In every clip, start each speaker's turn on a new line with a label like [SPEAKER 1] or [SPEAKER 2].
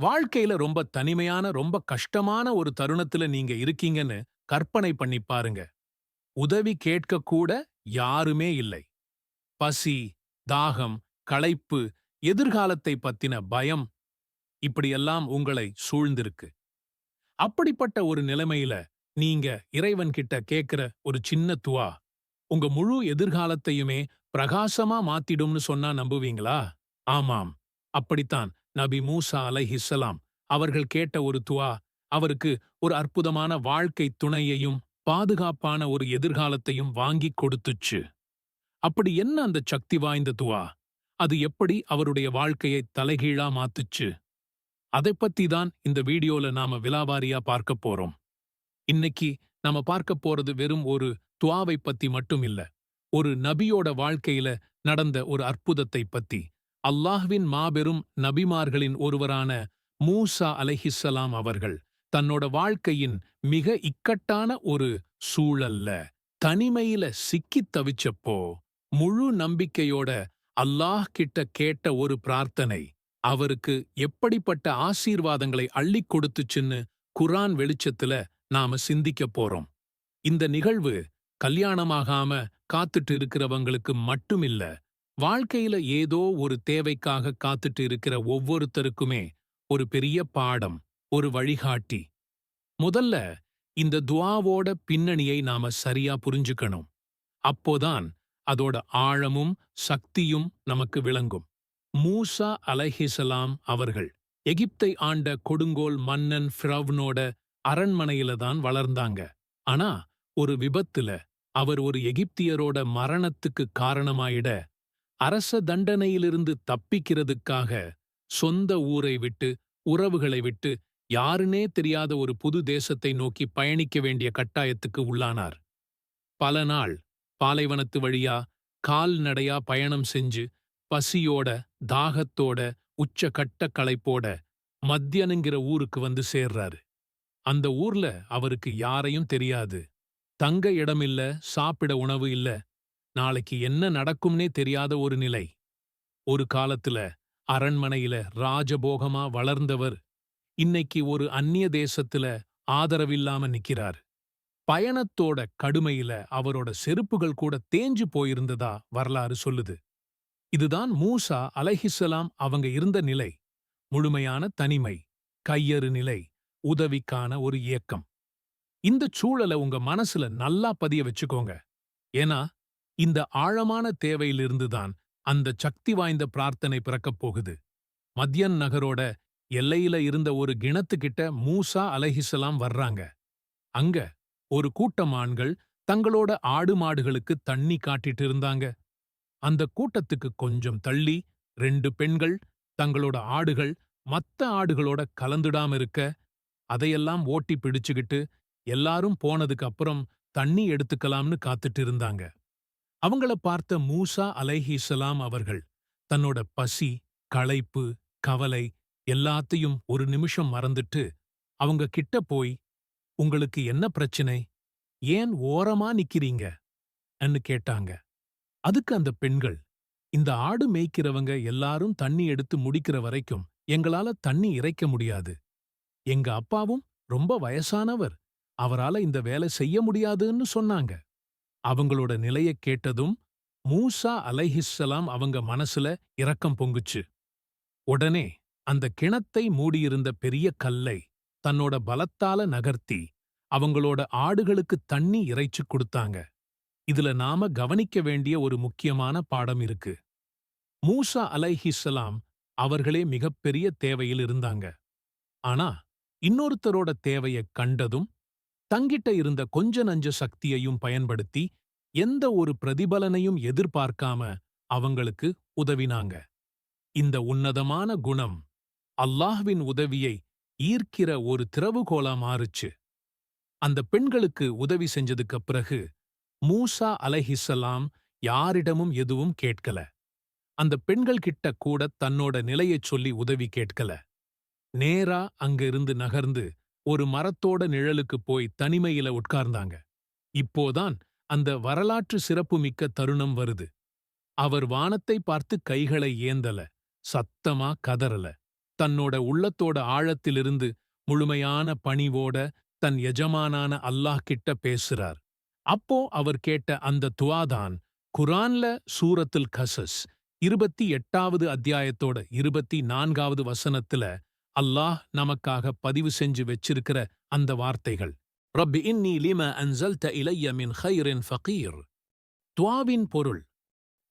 [SPEAKER 1] வாழ்க்கையில ரொம்ப தனிமையான ரொம்ப கஷ்டமான ஒரு தருணத்துல நீங்க இருக்கீங்கன்னு கற்பனை பண்ணி பாருங்க. உதவி கேட்க கூட யாருமே இல்லை. பசி தாகம் களைப்பு எதிர்காலத்தை பத்தின பயம் இப்படியெல்லாம் உங்களை சூழ்ந்திருக்கு. அப்படிப்பட்ட ஒரு நிலைமையில நீங்க இறைவன் கிட்ட கேக்குற ஒரு சின்ன துவா உங்க முழு எதிர்காலத்தையுமே பிரகாசமா மாத்திடும்னு சொன்னா நம்புவீங்களா? ஆமாம். அப்படித்தான். நபி மூசா அலைஹிஸ்ஸலாம் அவர்கள் கேட்ட ஒரு துவா அவருக்கு ஒரு அற்புதமான வாழ்க்கை துணையையும் பாதுகாப்பான ஒரு எதிர்காலத்தையும் வாங்கிக் கொடுத்துச்சு. அப்படி என்ன அந்த சக்தி வாய்ந்த துவா? அது எப்படி அவருடைய வாழ்க்கையை தலைகீழா மாத்துச்சு? அதை பத்தி தான் இந்த வீடியோல நாம விலாவாரியா பார்க்க போறோம். இன்னைக்கு நாம பார்க்க போறது வெறும் ஒரு துவாவை பத்தி மட்டும் இல்ல ஒரு நபியோட வாழ்க்கையில நடந்த ஒரு அற்புதத்தை பத்தி. அல்லாஹ்வின் மாபெரும் நபிமார்களின் ஒருவரான மூசா அலைஹிஸ்ஸலாம் அவர்கள் தன்னோட வாழ்க்கையின் மிக இக்கட்டான ஒரு சூழல்ல தனிமையில சிக்கித் தவிச்சப்போ முழு நம்பிக்கையோட அல்லாஹ் கிட்ட கேட்ட ஒரு பிரார்த்தனை அவருக்கு எப்படிப்பட்ட ஆசீர்வாதங்களை அள்ளிக் கொடுத்துச்சுன்னு குரான் வெளிச்சத்துல நாம சிந்திக்க போறோம். இந்த நிகழ்வு கல்யாணமாகாம காத்துட்டு இருக்கிறவங்களுக்கு மட்டுமில்ல வாழ்க்கையில ஏதோ ஒரு தேவைக்காக காத்துட்டு இருக்கிற ஒவ்வொருத்தருக்குமே ஒரு பெரிய பாடம் ஒரு வழிகாட்டி. முதல்ல இந்த துவாவோட பின்னணியை நாம சரியா புரிஞ்சுக்கணும். அப்போதான் அதோட ஆழமும் சக்தியும் நமக்கு விளங்கும். மூசா அலைஹிசலாம் அவர்கள் எகிப்தை ஆண்ட கொடுங்கோல் மன்னன் ஃபிரவ்னோட அரண்மனையில தான் வளர்ந்தாங்க. ஆனா ஒரு விபத்துல அவர் ஒரு எகிப்தியரோட மரணத்துக்கு காரணமாயிட அரச தண்டனையிலிருந்து தப்பிக்கிறதுக்காக சொந்த ஊரை விட்டு உறவுகளை விட்டு யாருனே தெரியாத ஒரு புது தேசத்தை நோக்கி பயணிக்க வேண்டிய கட்டாயத்துக்கு உள்ளானார். பல நாள் பாலைவனத்து வழியா கால்நடையா பயணம் செஞ்சு பசியோட தாகத்தோட உச்ச கட்ட களைப்போட மத்தியனுங்கிற ஊருக்கு வந்து சேர்றாரு. அந்த ஊர்ல அவருக்கு யாரையும் தெரியாது. தங்க இடமில்ல சாப்பிட உணவு இல்ல நாளைக்கு என்ன நடக்கும்னே தெரியாத ஒரு நிலை. ஒரு காலத்துல அரண்மனையில ராஜபோகமா வளர்ந்தவர் இன்னைக்கு ஒரு அந்நிய தேசத்துல ஆதரவில்லாம நிக்கிறார். பயணத்தோட கடுமையில அவரோட செருப்புகள் கூட தேஞ்சு போயிருந்ததா வரலாறு சொல்லுது. இதுதான் மூசா அலஹிசலாம் அவங்க இருந்த நிலை. முழுமையான தனிமை கையறு நிலை உதவிக்கான ஒரு இயக்கம். இந்த சூழலை உங்க மனசுல நல்லா பதிய வச்சுக்கோங்க. ஏன்னா இந்த ஆழமான தேவையிலிருந்துதான் அந்த சக்தி வாய்ந்த பிரார்த்தனை பிறக்கப் போகுது. மத்யன் நகரோட எல்லையில இருந்த ஒரு கிணத்துக்கிட்ட மூசா அலைஹிசலாம் வர்றாங்க. அங்க ஒரு கூட்டம் ஆண்கள் தங்களோட ஆடு மாடுகளுக்கு தண்ணி காட்டிட்டு இருந்தாங்க. அந்த கூட்டத்துக்கு கொஞ்சம் தள்ளி ரெண்டு பெண்கள் தங்களோட ஆடுகள் மத்த ஆடுகளோட கலந்துடாம இருக்க அதையெல்லாம் ஓட்டி பிடிச்சுக்கிட்டு எல்லாரும் போனதுக்கு அப்புறம் தண்ணி எடுத்துக்கலாம்னு காத்துட்டு இருந்தாங்க. அவங்கள பார்த்த மூசா அலைஹிசலாம் அவர்கள் தன்னோட பசி களைப்பு கவலை எல்லாத்தையும் ஒரு நிமிஷம் மறந்துட்டு அவங்க கிட்ட போய் உங்களுக்கு என்ன பிரச்சனை? ஏன் ஓரமா நிக்கிறீங்க? அன்னு கேட்டாங்க. அதுக்கு அந்த பெண்கள் இந்த ஆடு மேய்க்கிறவங்க எல்லாரும் தண்ணி எடுத்து முடிக்கிற வரைக்கும் எங்களால தண்ணி இறைக்க முடியாது. எங்க அப்பாவும் ரொம்ப வயசானவர். அவரால இந்த வேலை செய்ய முடியாதுன்னு சொன்னாங்க. அவங்களோட நிலைய கேட்டதும் மூசா அலைஹிஸ்ஸலாம் அவங்க மனசுல இரக்கம் பொங்குச்சு. உடனே அந்த கிணத்தை மூடியிருந்த பெரிய கல்லை தன்னோட பலத்தால நகர்த்தி அவங்களோட ஆடுகளுக்கு தண்ணி இறைச்சு கொடுத்தாங்க. இதுல நாம கவனிக்க வேண்டிய ஒரு முக்கியமான பாடம் இருக்கு. மூசா அலைஹிஸ்ஸலாம் அவர்களே மிகப்பெரிய தேவையில் இருந்தாங்க. ஆனா இன்னொருத்தரோட தேவையை கண்டதும் தங்கிட்ட இருந்த கொஞ்ச நஞ்ச சக்தியையும் பயன்படுத்தி எந்த ஒரு பிரதிபலனையும் எதிர்பார்க்காம அவங்களுக்கு உதவினாங்க. இந்த உன்னதமான குணம் அல்லாஹ்வின் உதவியை ஈர்க்கிற ஒரு திறவுகோலா மாறுச்சு. அந்த பெண்களுக்கு உதவி செஞ்சதுக்கு பிறகு மூசா அலைஹிஸ்ஸலாம் யாரிடமும் எதுவும் கேட்கல. அந்த பெண்கள் கிட்ட கூட தன்னோட நிலையைச் சொல்லி உதவி கேட்கல. நேரா அங்கிருந்து நகர்ந்து ஒரு மரத்தோட நிழலுக்கு போய் தனிமையில உட்கார்ந்தாங்க. இப்போதான் அந்த வரலாற்று சிறப்புமிக்க தருணம் வருது. அவர் வானத்தை பார்த்து கைகளை ஏந்தல சத்தமா கதறல. தன்னோட உள்ளத்தோட ஆழத்திலிருந்து முழுமையான பணிவோட தன் எஜமானான அல்லாஹ் கிட்ட பேசுறார். அப்போ அவர் கேட்ட அந்த துவாதான் குரான்ல சூரத்துல் கசஸ் இருபத்தி எட்டாவது அத்தியாயத்தோட இருபத்தி நான்காவது வசனத்துல அல்லாஹ் நமக்காக பதிவு செஞ்சு வச்சிருக்கிற அந்த வார்த்தைகள். ரப்பி இன்னி லிம அன்சல்த இலைய மின் ஹைரின் ஃபகீர். துவாவின் பொருள்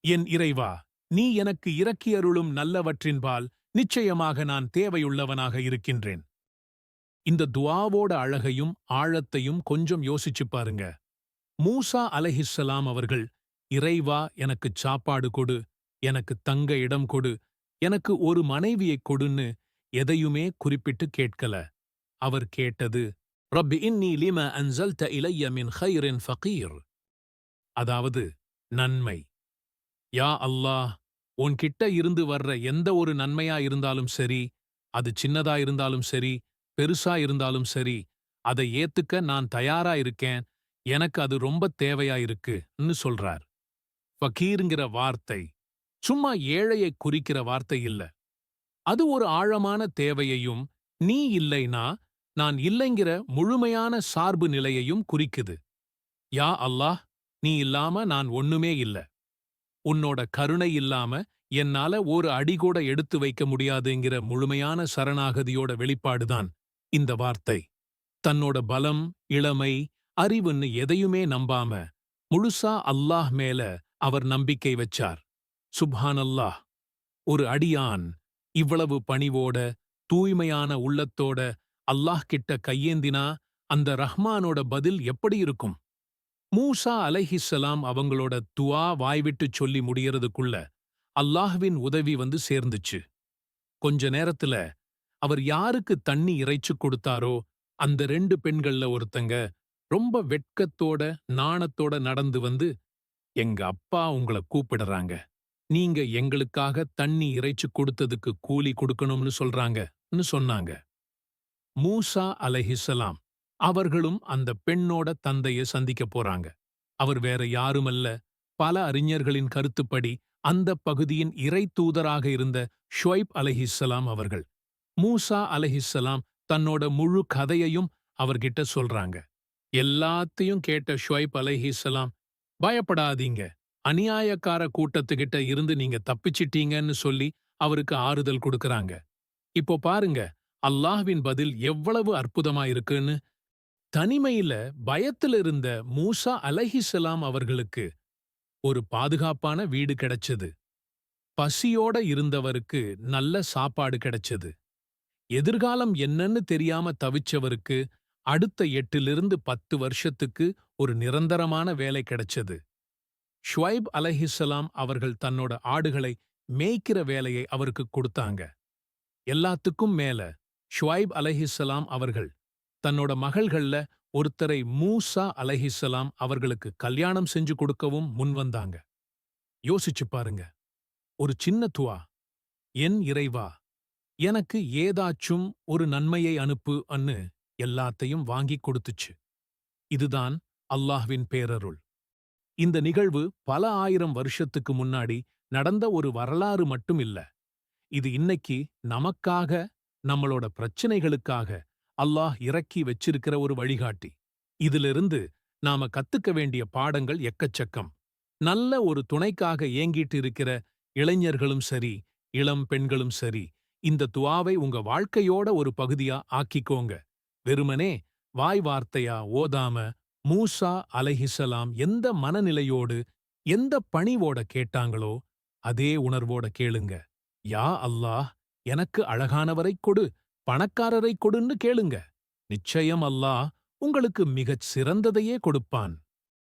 [SPEAKER 1] என் இறைவா நீ எனக்கு இறக்கியருளும் நல்லவற்றின்பால் நிச்சயமாக நான் தேவையுள்ளவனாக இருக்கின்றேன். இந்த துவாவோட அழகையும் ஆழத்தையும் கொஞ்சம் யோசிச்சு பாருங்க. மூசா அலஹிஸ்ஸலாம் அவர்கள் இறைவா எனக்குச் சாப்பாடு கொடு எனக்கு தங்க இடம் கொடு எனக்கு ஒரு மனைவியைக் கொடுன்னு எதையுமே குறிப்பிட்டு கேட்கல. அவர் கேட்டது ரப்பி இன்னி லிம அன்சல்த இலைய மின் ஹைரின் ஃபகீர். அதாவது நன்மை. யா அல்லாஹ் உன்கிட்ட இருந்து வர்ற எந்த ஒரு நன்மையா இருந்தாலும் சரி அது சின்னதா இருந்தாலும் சரி பெருசா இருந்தாலும் சரி அதை ஏத்துக்க நான் தயாரா இருக்கேன் எனக்கு அது ரொம்ப தேவையா இருக்குன்னு சொல்றார். ஃபகீருங்கிற வார்த்தை சும்மா ஏழையை குறிக்கிற வார்த்தை இல்ல. அது ஒரு ஆழமான தேவையையும் நீ இல்லைனா நான் இல்லைங்கிற முழுமையான சார்பு நிலையையும் குறிக்குது. யா அல்லாஹ் நீ இல்லாம நான் ஒண்ணுமே இல்ல. உன்னோட கருணை இல்லாம என்னால ஒரு அடிகூட எடுத்து வைக்க முடியாதுங்கிற முழுமையான சரணாகதியோட வெளிப்பாடுதான் இந்த வார்த்தை. தன்னோட பலம் இளமை அறிவுன்னு எதையுமே நம்பாம முழுசா அல்லாஹ் மேல அவர் நம்பிக்கை வச்சார். சுப்ஹானல்லாஹ் ஒரு அடியான் இவ்வளவு பணிவோட தூய்மையான உள்ளத்தோட அல்லாஹ் கிட்ட கையேந்தினா அந்த ரஹ்மானோட பதில் எப்படி இருக்கும்? மூசா அலைஹிஸ்ஸலாம் அவங்களோட துவா வாய்விட்டு சொல்லி முடியறதுக்குள்ள அல்லாஹ்வின் உதவி வந்து சேர்ந்துச்சு. கொஞ்ச நேரத்துல அவர் யாருக்கு தண்ணி இறைச்சு கொடுத்தாரோ அந்த ரெண்டு பெண்கள்ல ஒருத்தங்க ரொம்ப வெட்கத்தோட நாணத்தோட நடந்து வந்து எங்க அப்பா உங்கள கூப்பிடுறாங்க. நீங்க எங்களுக்காக தண்ணி இறைச்சு கொடுத்ததுக்கு கூலி கொடுக்கணும்னு சொல்றாங்கன்னு சொன்னாங்க. மூசா அலஹிசலாம் அவர்களும் அந்த பெண்ணோட தந்தைய சந்திக்க போறாங்க. அவர் வேற யாருமல்ல பல அறிஞர்களின் கருத்துப்படி அந்த பகுதியின் இறை தூதராக இருந்த ஷொய்ப் அலஹிசலாம் அவர்கள் மூசா அலஹிசலாம் தன்னோட முழு கதையையும் அவர்கிட்ட சொல்றாங்க. எல்லாத்தையும் கேட்ட ஷொய்ப் அலஹிசலாம் பயப்படாதீங்க அநியாயக்கார கூட்டத்துக்கிட்ட இருந்து நீங்க தப்பிச்சிட்டீங்கன்னு சொல்லி அவருக்கு ஆறுதல் கொடுக்கறாங்க. இப்போ பாருங்க அல்லாஹ்வின் பதில் எவ்வளவு அற்புதமா இருக்குன்னு. தனிமையில பயத்துல இருந்த மூசா அலஹிசலாம் அவர்களுக்கு ஒரு பாதுகாப்பான வீடு கிடைச்சது. பசியோட இருந்தவருக்கு நல்ல சாப்பாடு கிடைச்சது. எதிர்காலம் என்னன்னு தெரியாம தவிச்சவருக்கு அடுத்த எட்டிலிருந்து பத்து வருஷத்துக்கு ஒரு நிரந்தரமான வேலை கிடைச்சது. ஷுவைப் அலஹிசலாம் அவர்கள் தன்னோட ஆடுகளை மேய்க்கிற வேலையை அவருக்கு கொடுத்தாங்க. எல்லாத்துக்கும் மேல ஷுவைப் அலஹிசலாம் அவர்கள் தன்னோட மகள்கள்ல ஒருத்தரை மூசா அலஹிசலாம் அவர்களுக்கு கல்யாணம் செஞ்சு கொடுக்கவும் முன்வந்தாங்க யோசிச்சு பாருங்க. ஒரு சின்ன துவா என் இறைவா எனக்கு ஏதாச்சும் ஒரு நன்மையை அனுப்பு அன்னு எல்லாத்தையும் வாங்கிக் கொடுத்துச்சு. இதுதான் அல்லாஹ்வின் பேரருள். இந்த நிகழ்வு பல ஆயிரம் வருஷத்துக்கு முன்னாடி நடந்த ஒரு வரலாறு மட்டும் இல்ல இது இன்னைக்கு நமக்காக நம்மளோட பிரச்சனைகளுக்காக அல்லாஹ் இறக்கி வச்சிருக்கிற ஒரு வழிகாட்டி. இதிலிருந்து நாம கத்துக்க வேண்டிய பாடங்கள் எக்கச்சக்கம். நல்ல ஒரு துணைக்காக ஏங்கிட்டு இருக்கிற இளைஞர்களும் சரி இளம் பெண்களும் சரி இந்த துவாவை உங்க வாழ்க்கையோட ஒரு பகுதியா ஆக்கிக்கோங்க. வெறுமனே வாய் வார்த்தையா ஓதாம மூசா அலைஹிசலாம் எந்த மனநிலையோடு எந்த பணிவோட கேட்டாங்களோ அதே உணர்வோட கேளுங்க. யா அல்லாஹ் எனக்கு அழகானவரைக் கொடு பணக்காரரைக் கொடுன்னு கேளுங்க. நிச்சயம் அல்லாஹ் உங்களுக்கு மிகச் சிறந்ததையே கொடுப்பான்.